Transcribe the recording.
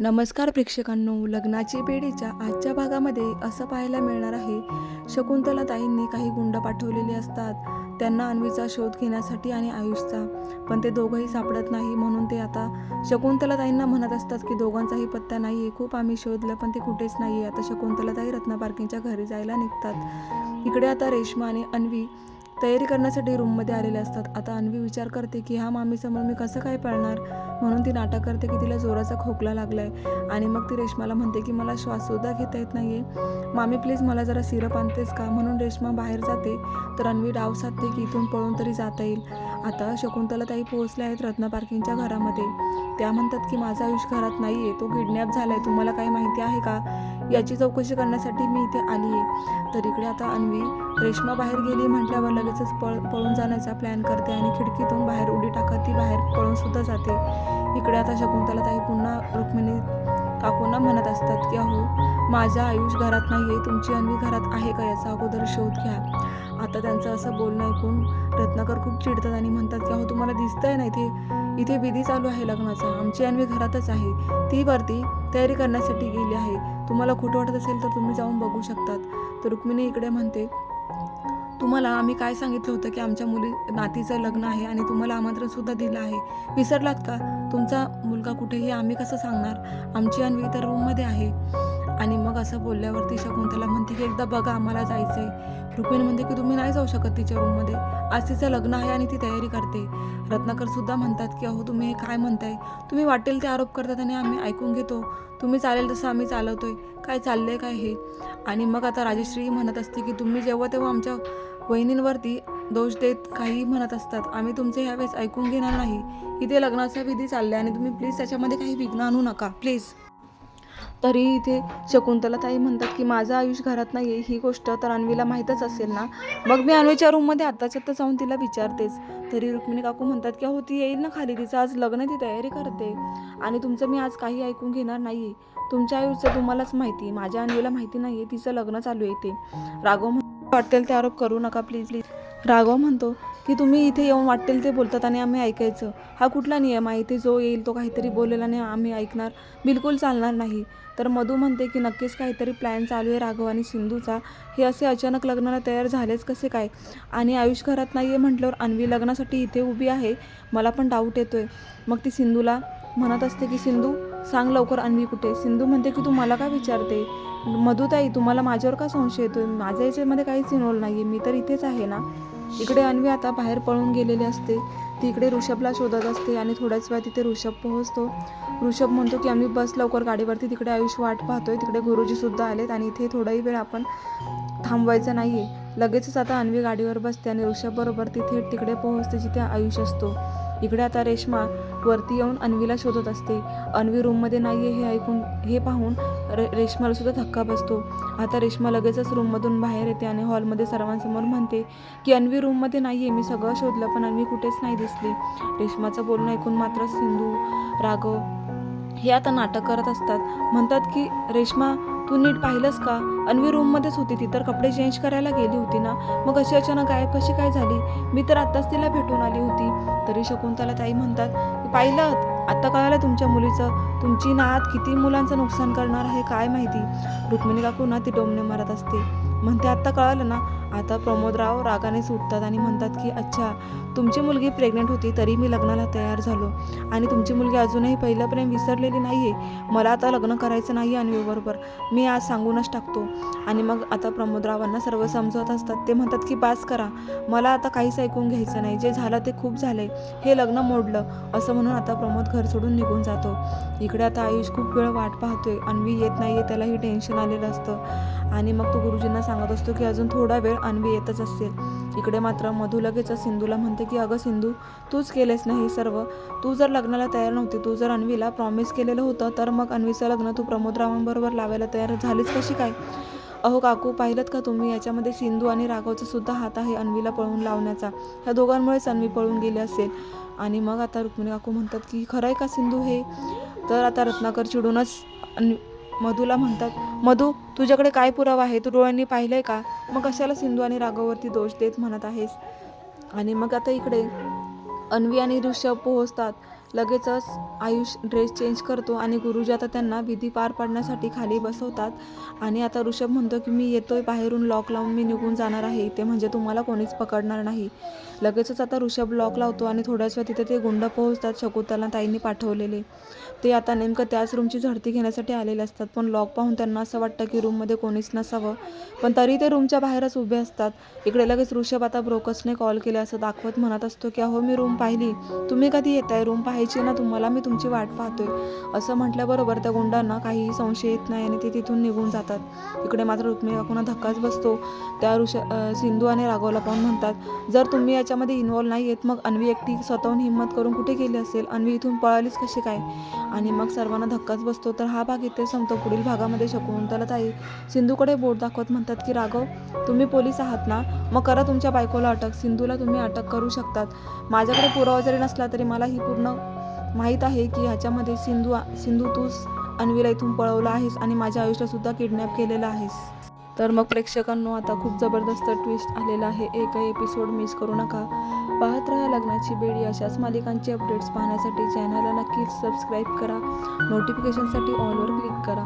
नमस्कार प्रेक्षकांनो लग्नाची बेडीच्या आजच्या भागामध्ये असं पाहायला मिळणार आहे शकुंतला ताईंनी काही गुंड पाठवलेले असतात त्यांना अन्वीचा शोध घेण्यासाठी आणि आयुषचा. पण ते दोघंही सापडत नाही म्हणून ते आता शकुंतला ताईंना म्हणत असतात की दोघांचाही पत्ता नाही आहे खूप आम्ही शोधलं पण ते कुठेच नाही आहे आता शकुंतला ताई रत्ना पार्किंगच्या घरी जायला निघतात. इकडे आता रेश्मा आणि अन्वी तयारी करण्यासाठी रूममध्ये आलेले असतात. आता अन्वी विचार करते की ह्या मामीसमोर मी कसं काय पळणार? म्हणून ती नाटक करते की तिला जोराचा खोकला लागला आहे आणि मग ती रेश्माला म्हणते की मला श्वाससुद्धा घेता येत नाही आहे मामी प्लीज मला जरा सिरप आणतेस का? म्हणून रेश्मा बाहेर जाते. तर अन्वी डाव साधते की इथून पळून तरी जाता येईल. आता शकुंतला ताई पोहोचल्या आहेत रत्ना पार्किंगच्या घरामध्ये. त्या म्हणतात की माझा आयुष घरात नाही आहे तो किडनॅप झाला आहे तुम्हाला काही माहिती आहे का? याची चौकशी करण्यासाठी मी इथे आली आहे तर इकडे आता अन्वी रेश्मा बाहेर गेली म्हटल्यावर लगेचच पळ पळून जाण्याचा प्लॅन करते आणि खिडकीतून बाहेर उडी टाकत ती बाहेर पळून सुद्धा जाते. इकडे आता शकुंतला ताई पुन्हा रुक्मिणी काकूंना म्हणत असतात की अहो माझा आयुष घरात नाही आहे तुमची अन्वी घरात आहे का याचा अगोदर शोध घ्या. आता त्यांचं असं बोलणं ऐकून रत्नाकर खूप चिडतात आणि म्हणतात की अहो तुम्हाला दिसतंय ना इथे इथे विधी चालू आहे लग्नाचा. आमची अन्वी घरातच आहे. ती वरती तयारी करण्यासाठी गेली आहे. तुम्हाला खोटं वाटत असेल तर तुम्ही जाऊन बघू शकतात. तर रुक्मिणी इकडे म्हणते तुम्हाला आम्ही काय सांगितलं होतं की आमच्या मुली नातीचं लग्न आहे आणि तुम्हाला आमंत्रणसुद्धा दिलं आहे? विसरलात का? तुमचा मुलगा कुठेही आम्ही कसं सांगणार? आमची अन्वी तर रूममध्ये आहे. आणि मग असं बोलल्यावरती शकुंतला म्हणते की एकदा बघा आम्हाला जायचं आहे रुक्मिणी म्हणते की तुम्ही नाही जाऊ शकत तिच्या रूममध्ये आज तिचं लग्न आहे आणि ती तयारी करते. रत्नाकरसुद्धा म्हणतात की अहो तुम्ही हे काय म्हणताय? तुम्ही वाटेल ते आरोप करतात आणि आम्ही ऐकून घेतो. तुम्ही चालेल तसं आम्ही चालवतो आहे काय चाललं आहे काय हे? आणि मग आता राजेश्री म्हणत असते की तुम्ही जेव्हा तेव्हा आमच्या वहिनींवरती दोष देत काही म्हणत असतात. आम्ही तुमचे ह्यावेळेस ऐकून घेणार नाही. इथे लग्नाचा विधी चालले आणि तुम्ही प्लीज त्याच्यामध्ये काही विघ्न आणू नका. प्लीज तरी इथे शकुंतला ताई म्हणतात की माझं आयुष घरात नाही आहे ही गोष्ट तर अन्वीला माहीतच असेल ना. मग मी अन्वीच्या रूममध्ये आत्ताच्या आत्ता जाऊन तिला विचारतेच. तरी रुक्मिणी काकू म्हणतात की हो ती येईल ना खाली तिचं आज लग्न ती तयारी करते. आणि तुमचं मी आज काही ऐकून घेणार नाही. आहे तुमच्या आयुष्याचं तुम्हालाच माहिती आहे. माझ्या अन्वीला माहिती नाही आहे तिचं लग्न चालू आहे ते राघव म्हणून वाटेल ते आरोप करू नका प्लीज प्लीज राघव म्हणतो की तुम्ही इथे येऊन वाटेल ते बोलतात आणि आम्ही ऐकायचं. हा कुठला नियम आहे? इथे जो येईल तो काहीतरी बोलेल आणि आम्ही ऐकणार. बिलकुल चालणार नाही. तर मधू म्हणते की नक्कीच काहीतरी प्लॅन चालू आहे राघव आणि सिंधूचा. हे असे अचानक लग्नाला तयार झालेच कसे काय? आणि आयुष घरात नाही आहे म्हटल्यावर अन्वी लग्नासाठी इथे उभी आहे. मला पण डाऊट येतो आहे मग ती सिंधूला म्हणत असते की सिंधू सांग लवकर अन्वी कुठे सिंधू म्हणते की तू मला का विचारते? मधुताई तुम्हाला माझ्यावर का संशय येतोय? माझ्या याच्यामध्ये काहीच इनवॉल नाही आहे मी तर इथेच आहे ना? इकडे अन्वी आता बाहेर पळून गेलेली असते. ती इकडे ऋषभला शोधत असते आणि थोड्याच वेळा तिथे ऋषभ पोहोचतो. ऋषभ म्हणतो की आम्ही बस लवकर गाडीवरती तिकडे आयुष्य वाट पाहतोय. तिकडे गुरुजीसुद्धा आलेत आणि इथे थोडाही वेळ आपण थांबवायचं नाही आहे लगेचच आता अन्वी गाडीवर बसते आणि ऋषभबरोबर ती थेट तिकडे पोहोचते जिथे आयुष असतो. इकडे आता रेश्मा वरती येऊन अन्वीला शोधत असते. अन्वी रूममध्ये नाही आहे हे ऐकून हे पाहून रे रेश्माला सुद्धा धक्का बसतो. आता रेश्मा लगेचच रूममधून बाहेर येते आणि हॉलमध्ये सर्वांसमोर म्हणते की अन्वी रूममध्ये नाही आहे मी सगळं शोधलं पण अन्वी कुठेच नाही दिसली. रेश्माचं बोलणं ऐकून मात्र सिंधू राघव हे आता नाटक करत असतात. म्हणतात की रेश्मा तू नीट पाहिलंस का? अन्वी रूममध्येच होती ती तर कपडे चेंज करायला गेली होती ना? मग अशी अचानक गायब कशी काय झाली? मी तर आत्ताच तिला भेटून आली होती. तरी शकुंतला ताई म्हणतात पाहिलं आत्ता कळालं तुमच्या मुलीचं. तुमची नात किती मुलांचं नुकसान करणार आहे काय माहिती? रुक्मिणी काकू ना ती डोमणे मारत असते? म्हणते आत्ता कळालं ना? आता प्रमोदराव रागाने सुटतात आणि म्हणतात की अच्छा तुमची मुलगी प्रेग्नेंट होती तरी मी लग्नाला तयार झालो. आणि तुमची मुलगी अजूनही पहिलं प्रेम विसरलेली नाही आहे मला आता लग्न करायचं नाही अन्वीबरोबर मी आज सांगूनच टाकतो. आणि मग आता प्रमोदरावांना सर्व समजवत असतात. ते म्हणतात की पास करा. मला आता काहीच ऐकून घ्यायचं नाही. जे झालं ते खूप झालंय. हे लग्न मोडलं. असं म्हणून आता प्रमोद घर सोडून निघून जातो. इकडे आता आयुष खूप वेळ वाट पाहतोय. अन्वी येत नाही आहे त्यालाही टेन्शन आलेलं असतं. आणि मग तो गुरुजींना सांगत असतो की अजून थोडा वेळ अन्वी येतच असेल इकडे मात्र मधू लगेच सिंधूला म्हणते की अगं सिंधू तूच केलेस नाही सर्व? तू जर लग्नाला तयार नव्हती तू जर अन्वीला प्रॉमिस केलेलं होतं तर मग अन्वीचं लग्न तू प्रमोदरावांबरोबर लावायला तयार झालीच कशी काय? अहो काकू पाहिलं का तुम्ही? याच्यामध्ये सिंधू आणि राघवचा सुद्धा हात आहे अन्वीला पळवून लावण्याचा. ह्या दोघांमुळेच अन्वी पळून गेली असेल. आणि मग आता रुक्मिणी काकू म्हणतात की खरं आहे का सिंधू हे? तर आता रत्नाकर चिडूनच अन्वी मधूला म्हणतात मधू तुझ्याकडे काय पुरावा आहे? तू डोळ्यांनी पाहिलंय का? मग कशाला सिंधू आणि राघववरती दोष देत म्हणत आहेस? आणि मग आता इकडे अन्वी आणि ऋषभ पोहोचतात. लगेचच आयुष ड्रेस चेंज करतो आणि गुरुजी आता त्यांना विधी पार पाडण्यासाठी खाली बसवतात. आणि आता ऋषभ म्हणतो की मी येतोय बाहेरून लॉक लावून मी निघून जाणार आहे. ते म्हणजे तुम्हाला कोणीच पकडणार नाही. लगेचच आता ऋषभ लॉक लावतो आणि थोड्याच वेळ तिथे ते गुंड पोहोचतात शकुंतला ताईंनी पाठवलेले. ते आता नेमकं त्याच रूमची झडती घेण्यासाठी आलेले असतात पण लॉक पाहून त्यांना असं वाटतं की रूममध्ये कोणीच नसावं. पण तरी ते रूमच्या बाहेरच उभे असतात. इकडे लगेच ऋषभ आता ब्रोकर्सने कॉल केले असं दाखवत म्हणत असतो की अहो मी रूम पाहिली. तुम्ही कधी येत आहे रूम पाहायची ना तुम्हाला मी तुमची वाट पाहतोय. असं म्हटल्याबरोबर त्या गुंडांना काहीही संशय येत नाही आणि ते तिथून निघून जातात. इकडे मात्र रुक्मिणी काकूंना धक्काच बसतो. त्या ऋष सिंधू आणि राघवला पाहून म्हणतात जर तुम्ही याच्यामध्ये इन्वॉल्व नाही येत मग अन्वी एकटी स्वतःहून हिंमत करून कुठे गेली असेल? अन्वी इथून पळालीच कशी काय? आणि मग सर्वांना धक्काच बसतो. तर हा भाग इथे संपतो. पुढील भागामध्ये शकुंतला ताई सिंधूकडे बोट दाखवत म्हणतात की राघव तुम्ही पोलीस आहात ना? मग करा तुमच्या बायकोला अटक. सिंधूला तुम्ही अटक करू शकतात. माझ्याकडे पुरावा जरी नसला तरी मला ही पूर्ण माहीत आहे की ह्याच्यामध्ये सिंधू सिंधू तूच अन्वीला इथून पळवला आहेस आणि माझ्या आयुष्यातसुद्धा किडनॅप केलेलं आहेस. तर मग प्रेक्षकांनो आता खूप जबरदस्त ट्विस्ट आलेला आहे. एकही एपिसोड मिस करू नका. पाहत राहा लग्नाची बेडी अशाच मालिकांचे अपडेट्स पाहण्यासाठी. चॅनलला नक्कीच सबस्क्राईब करा. नोटिफिकेशनसाठी ऑलवर क्लिक करा.